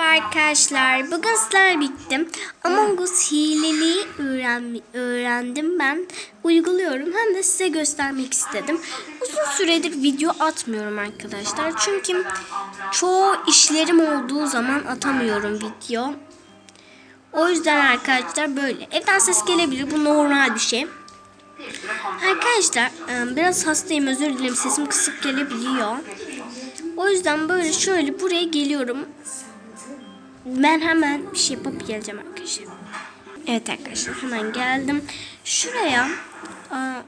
Merhaba arkadaşlar. Bugün sizlerle bittim. Among Us hileliği öğren, öğrendim ben. Uyguluyorum. Hem de size göstermek istedim. Uzun süredir video atmıyorum arkadaşlar. Çünkü çoğu işlerim olduğu zaman atamıyorum video. O yüzden arkadaşlar böyle. Evden ses gelebilir. Bu normal bir şey. Arkadaşlar e, biraz hastayım özür dilerim sesim kısık gelebiliyor. O yüzden böyle şöyle buraya geliyorum. Ben hemen bir şey yapıp geleceğim arkadaşlar. Evet arkadaşlar hemen geldim. Şuraya aa,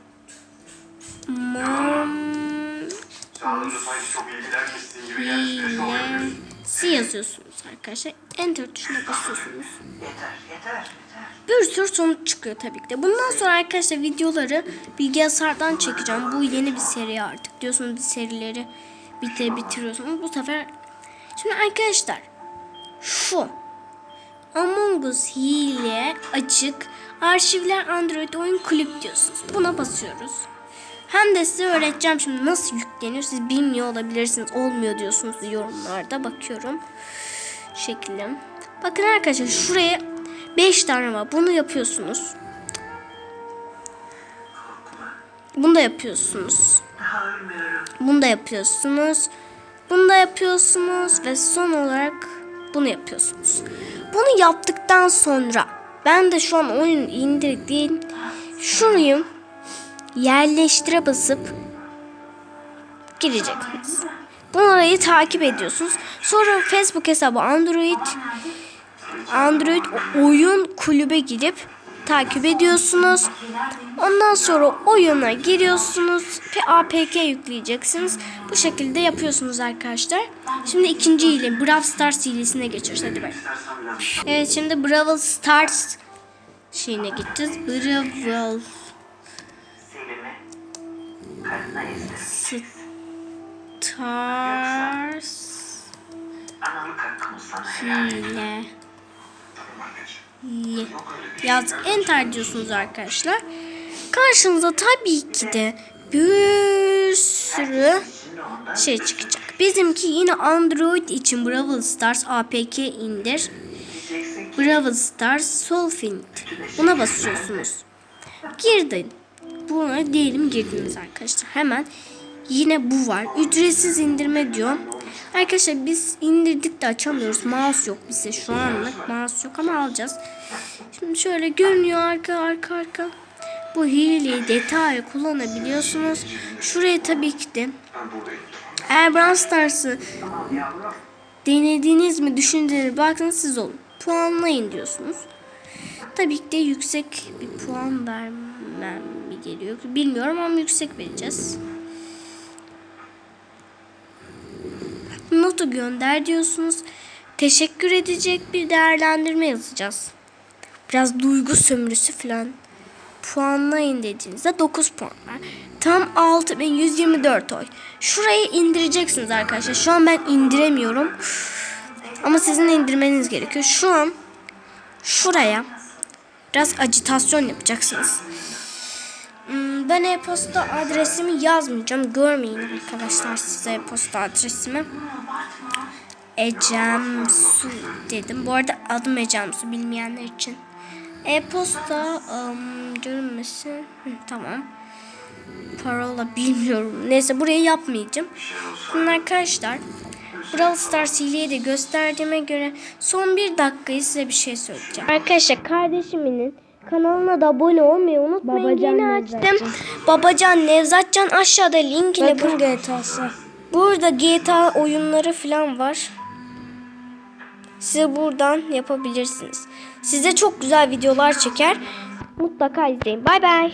mom hilesi yazıyorsunuz arkadaşlar. Enter tuşuna basıyorsunuz. Bir sürü sonuç çıkıyor tabii ki de. Bundan sonra arkadaşlar videoları bilgisayardan çekeceğim. Bu yeni bir seri artık. Diyorsunuz bir serileri bitir bitiriyorsunuz. Bu sefer şimdi arkadaşlar şu Among Us hile açık arşivler Android oyun kulüp diyorsunuz. Buna basıyoruz. Hem de size öğreteceğim şimdi nasıl yükleniyor. Siz bilmiyor olabilirsiniz. Olmuyor diyorsunuz yorumlarda. Bakıyorum. Şekilde. Bakın arkadaşlar şuraya 5 tane var. Bunu yapıyorsunuz. Bunu da yapıyorsunuz. Bunu da yapıyorsunuz. Bunu da yapıyorsunuz ve son olarak bunu yapıyorsunuz. Bunu yaptıktan sonra ben de şu an oyun indirdik değil. Şurayı yerleştire basıp gireceksiniz. Bunları takip ediyorsunuz. Sonra Facebook hesabı Android Android oyun kulübe girip takip ediyorsunuz. Ondan sonra oyuna giriyorsunuz ve APK yükleyeceksiniz. Bu şekilde yapıyorsunuz arkadaşlar. Şimdi ikinci hile Brawl Stars hilesine geçiyoruz. Hadi bakalım. Evet şimdi Brawl Stars şeyine gideceğiz. Brawl Stars hile. Hile. Yaz enter diyorsunuz arkadaşlar. Karşınıza tabii ki de bir sürü şey çıkacak. Bizimki yine Android için Brawl Stars APK indir. Brawl Stars Solfint. Buna basıyorsunuz. Girdin. Buna diyelim girdiniz arkadaşlar. Hemen yine bu var. Ücretsiz indirme diyor. Arkadaşlar biz indirdik de açamıyoruz. Mouse yok bize şu anlık. Mouse yok ama alacağız. Şimdi şöyle görünüyor arka arka arka. Bu hileyi detaylı kullanabiliyorsunuz. Şuraya tabii ki de eğer Brawl Stars'ı denediniz mi düşündüğünüz baktınız siz olun. Puanlayın diyorsunuz. Tabii ki de yüksek bir puan vermem mi geliyor. Bilmiyorum ama yüksek vereceğiz. Notu gönder diyorsunuz. Teşekkür edecek bir değerlendirme yazacağız. Biraz duygu sömürüsü falan. Puanlayın dediğinizde 9 puan var. Tam 6124 oy. Şurayı indireceksiniz arkadaşlar. Şu an ben indiremiyorum. Ama sizin indirmeniz gerekiyor. Şu an şuraya biraz acitasyon yapacaksınız. Ben e-posta adresimi yazmayacağım. Görmeyin arkadaşlar size e-posta adresimi. Ecem Su dedim. Bu arada adım Ecem Su bilmeyenler için. E-posta um, görünmesin. Tamam. Parola bilmiyorum. Neyse buraya yapmayacağım. Şimdi arkadaşlar Brawl Stars hileyi de gösterdiğime göre son bir dakikayı size bir şey söyleyeceğim. Arkadaşlar kardeşimin kanalına da abone olmayı unutmayın. Babacan Yeni Nevzatcan. açtım. Babacan Nevzatcan aşağıda linkini Bakın bur- GTA'sı. Burada GTA oyunları falan var. Size buradan yapabilirsiniz. Size çok güzel videolar çeker. Mutlaka izleyin. Bay bay.